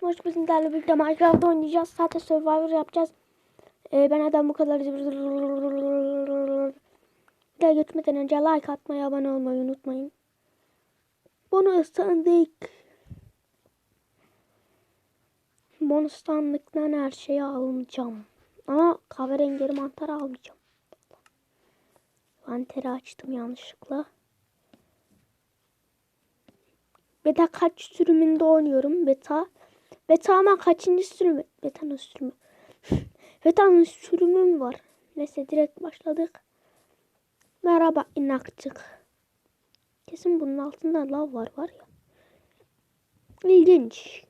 Hoş bizimlerle birlikte Minecraft oynayacağız. Zaten Survivor yapacağız. Ee, ben adam bu kadar daha geçmeden önce like atmayı, abone olmayı unutmayın. Bunu ısındık. Bonus sandıktan her şeyi almayacağım. Ama kahverengi mantar almayacağım. Manteri açtım yanlışlıkla. Beta kaç sürümünde oynuyorum? Beta. Beta ama kaçıncı sürümü? Beta'nın sürümü. Beta'nın sürümü mü var? Neyse direkt başladık. Merhaba inakçık. Kesin bunun altında lav var var ya. İlginç.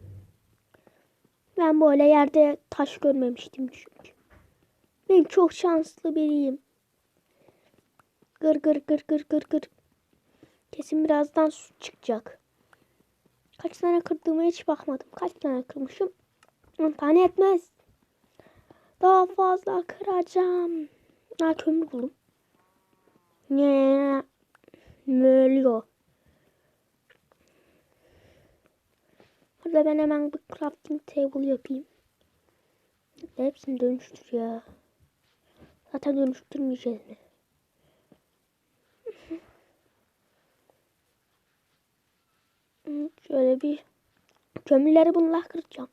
Ben böyle yerde taş görmemiştim çünkü. Ben çok şanslı biriyim. Gır gır gır gır gır gır. Kesin birazdan su çıkacak. Kaç tane kırdığıma hiç bakmadım. Kaç tane kırmışım? 10 tane etmez. Daha fazla kıracağım. Ha kömür buldum. Ne? Oluyor? Burada ben hemen bir crafting table yapayım. Hepsini dönüştür ya. Zaten dönüştürmeyeceğiz mi? Bir kömürleri bununla kıracağım.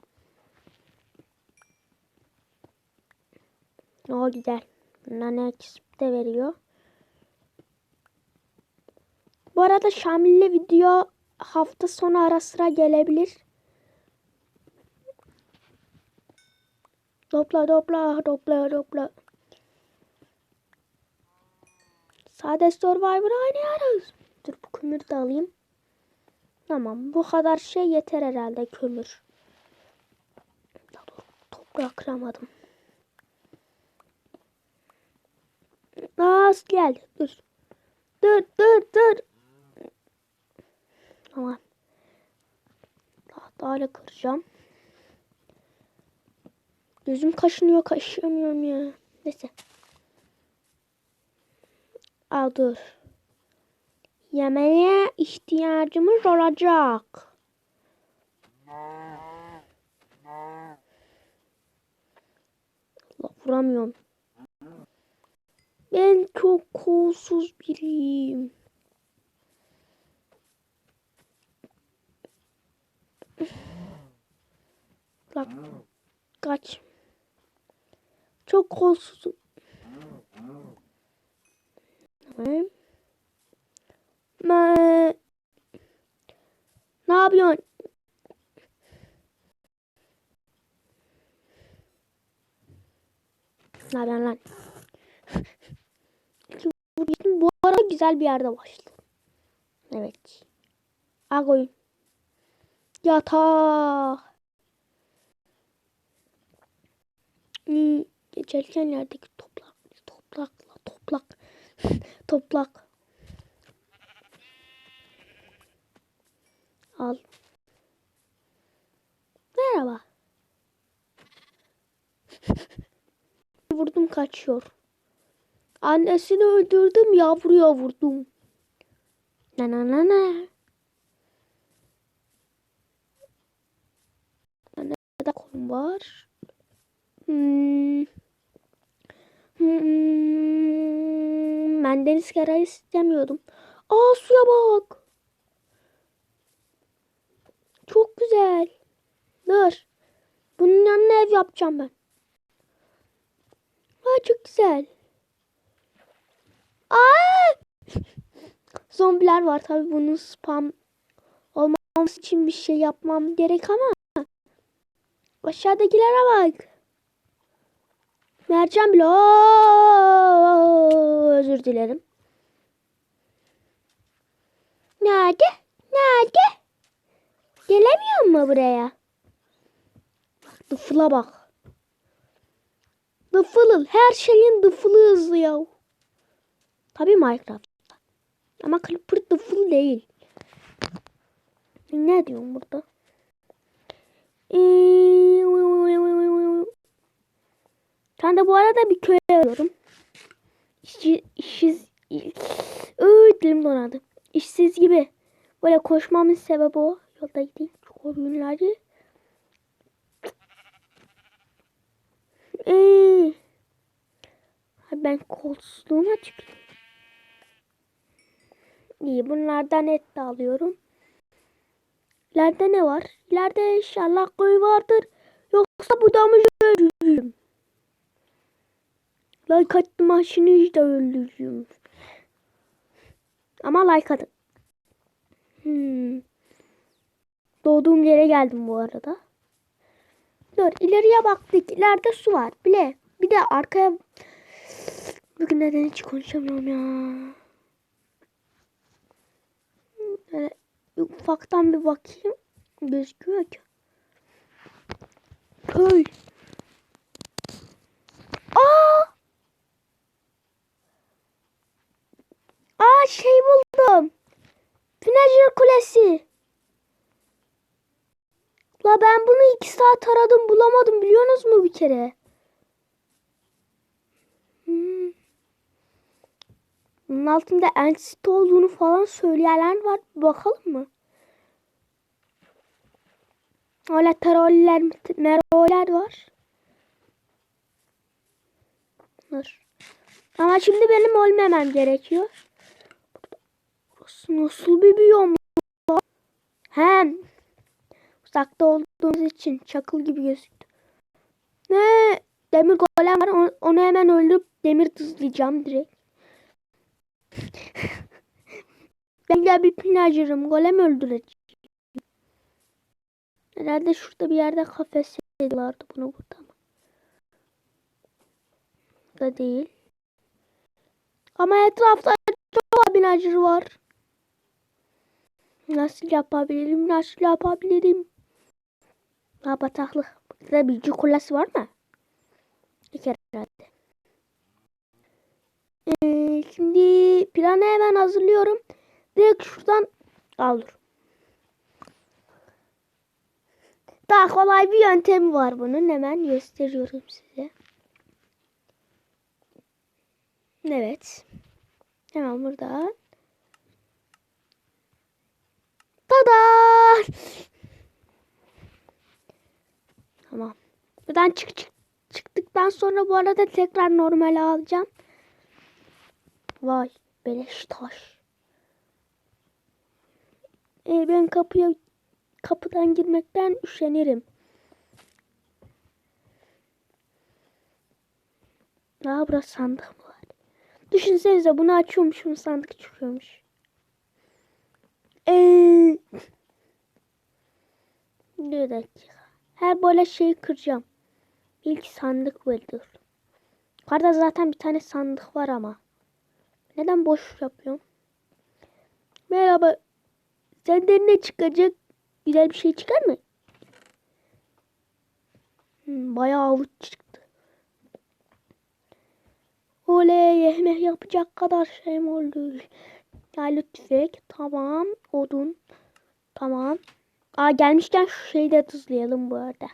O güzel. Bunlar ne de veriyor. Bu arada Şamil'le video hafta sonu ara sıra gelebilir. Topla topla topla topla. Sade Survivor oynuyoruz. Dur bu kömürü de alayım. Tamam bu kadar şey yeter herhalde kömür. Toprağı kıramadım. Az geldi dur. Dur dur dur. Tamam. Tahtayla kıracağım. Gözüm kaşınıyor kaşıyamıyorum ya. Neyse. Al dur. Yemeğe ihtiyacımız olacak. Allah vuramıyorum. Ben çok kolsuz biriyim. Bak kaç. Çok kolsuzum. Tamam. Ne yapıyorsun? Ne lan? Bu arada güzel bir yerde başladı. Evet. Agoy. Yatak. Hmm, geçerken yerdeki toprak, toprakla, toplak, toplak. Al. Merhaba. Vurdum kaçıyor. Annesini öldürdüm yavruya vurdum. Na na na na. Nerede kolum var? Hmm. Hmm. Ben deniz kenarı istemiyordum. Aa suya bak. Güzel. Dur. Bunun yanına ev yapacağım ben. Aa çok güzel. Aa! Zombiler var tabi bunun spam olmaması için bir şey yapmam gerek ama aşağıdakilere bak. Mercan bile özür dilerim. Nerede? Nerede? Gelemiyor mu buraya? Dıfıla bak. Dıfılıl. Her şeyin dıfılı hızlı yav. Tabii Minecraft'ta. Ama Creeper dıfıl değil. Ne diyorum burada? Ben de bu arada bir köy arıyorum. İşsiz, işsiz, Iı, dilim donadı. İşsiz gibi. Böyle koşmamın sebebi o. Çok oyunları. Ee, ben kolsuzluğuma tüküreyim. İyi bunlardan et de alıyorum. İleride ne var? İleride inşallah koyu vardır. Yoksa bu da mı ölürüm? Like attım aşını da öldürürüm. Ama like atın. Hmm. Doğduğum yere geldim bu arada. Dur ileriye baktık. İleride su var. Bile. Bir de arkaya... Bugün neden hiç konuşamıyorum ya. Böyle ufaktan bir bakayım. Gözüküyor ki. Köy. Aa! Aa şey buldum. Vinegar Kulesi. La ben bunu iki saat aradım bulamadım biliyorsunuz mu bir kere? Hmm. Bunun altında ensit olduğunu falan söyleyenler var. Bakalım mı? Öyle teroller, meroller var. Dur. Ama şimdi benim ölmemem gerekiyor. Burası nasıl bir biyom? Hem uzakta olduğumuz için çakıl gibi gözüktü. Ne? Demir golem var. Onu, hemen öldürüp demir tızlayacağım direkt. ben de bir pillager'ım. Golem öldüreceğim. Herhalde şurada bir yerde kafes vardı bunu burada mı? Da değil. Ama etrafta çok pillager var. Nasıl yapabilirim? Nasıl yapabilirim? Ha bataklık. Burada bilgi kulesi var mı? İki herhalde. Ee, şimdi planı hemen hazırlıyorum. Direkt şuradan alır. Daha kolay bir yöntemi var bunun. Hemen gösteriyorum size. Evet. Hemen burada. Tada! Tamam. Buradan çık çık çıktıktan sonra bu arada tekrar normale alacağım. Vay beleş taş. Ee, ben kapıya kapıdan girmekten üşenirim. Aa burası sandık mı var? Düşünsenize bunu açıyormuşum sandık çıkıyormuş. Eee bir dakika. Her böyle şeyi kıracağım. İlk sandık vardır. Yukarıda zaten bir tane sandık var ama. Neden boş yapıyorum? Merhaba. Senden ne çıkacak? Güzel bir şey çıkar mı? Hmm, bayağı avuç çıktı. Oley yemek yapacak kadar şeyim oldu. Yani tüfek. Tamam. Odun. Tamam. Aa gelmişken şu şeyi de tuzlayalım bu arada.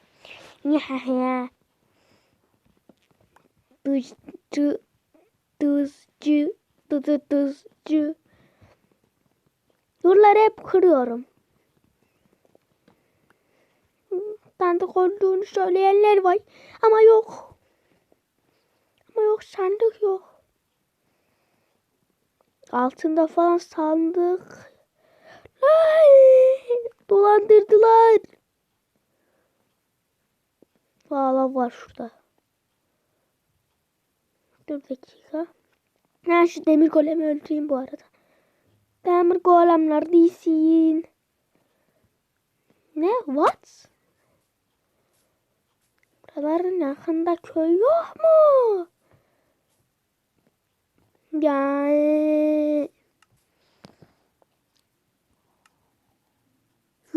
Dızcı dızcı dıdı dızcı Buraları hep kırıyorum. Sandık olduğunu söyleyenler var. Ama yok. Ama yok sandık yok. Altında falan sandık. Ay, dolandırdılar. Valla var şurada. Dur dakika. Ben şu demir golemi öldüreyim bu arada. Demir golemler değilsin. Ne? What? Buraların yakında köy yok mu? Yani...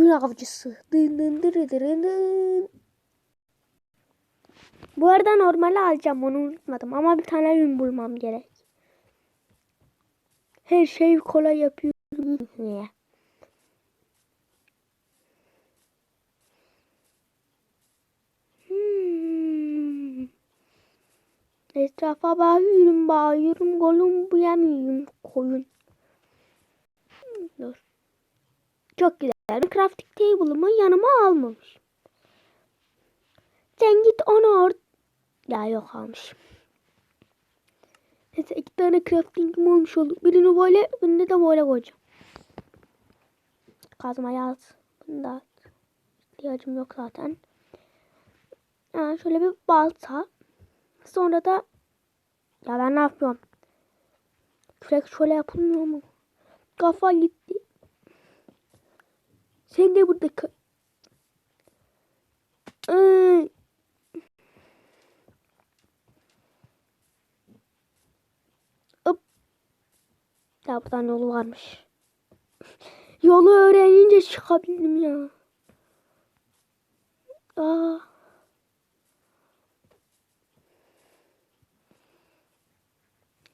Gün avcısı. Dın dın dırı dırı dın. Bu arada normal alacağım onu unutmadım ama bir tane ürün bulmam gerek. Her şey kolay yapıyorum. Niye? Hmm. Etrafa bakıyorum, bağırıyorum, golüm buyamıyorum, koyun. Dur. Çok güzel. Crafting table'ımı yanıma almamış. Sen git onu or Ya yok almış. Neyse iki tane crafting'im olmuş oldu. Birini böyle, birini de böyle koyacağım. Kazma yaz. Bunda ihtiyacım yok zaten. Yani şöyle bir balta. Sonra da ya ben ne yapıyorum? Kürek şöyle yapılmıyor mu? Kafa gitti. Sen de burada kal. Ay. Hop. Ya buradan yolu varmış. Yolu öğrenince çıkabildim ya. Aa.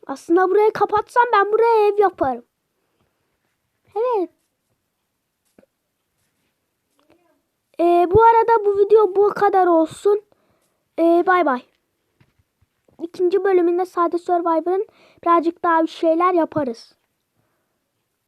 Aslında burayı kapatsam ben buraya ev yaparım. Evet. Ee, bu video bu kadar olsun. Ee, bay bay. İkinci bölümünde Sade Survivor'ın birazcık daha bir şeyler yaparız.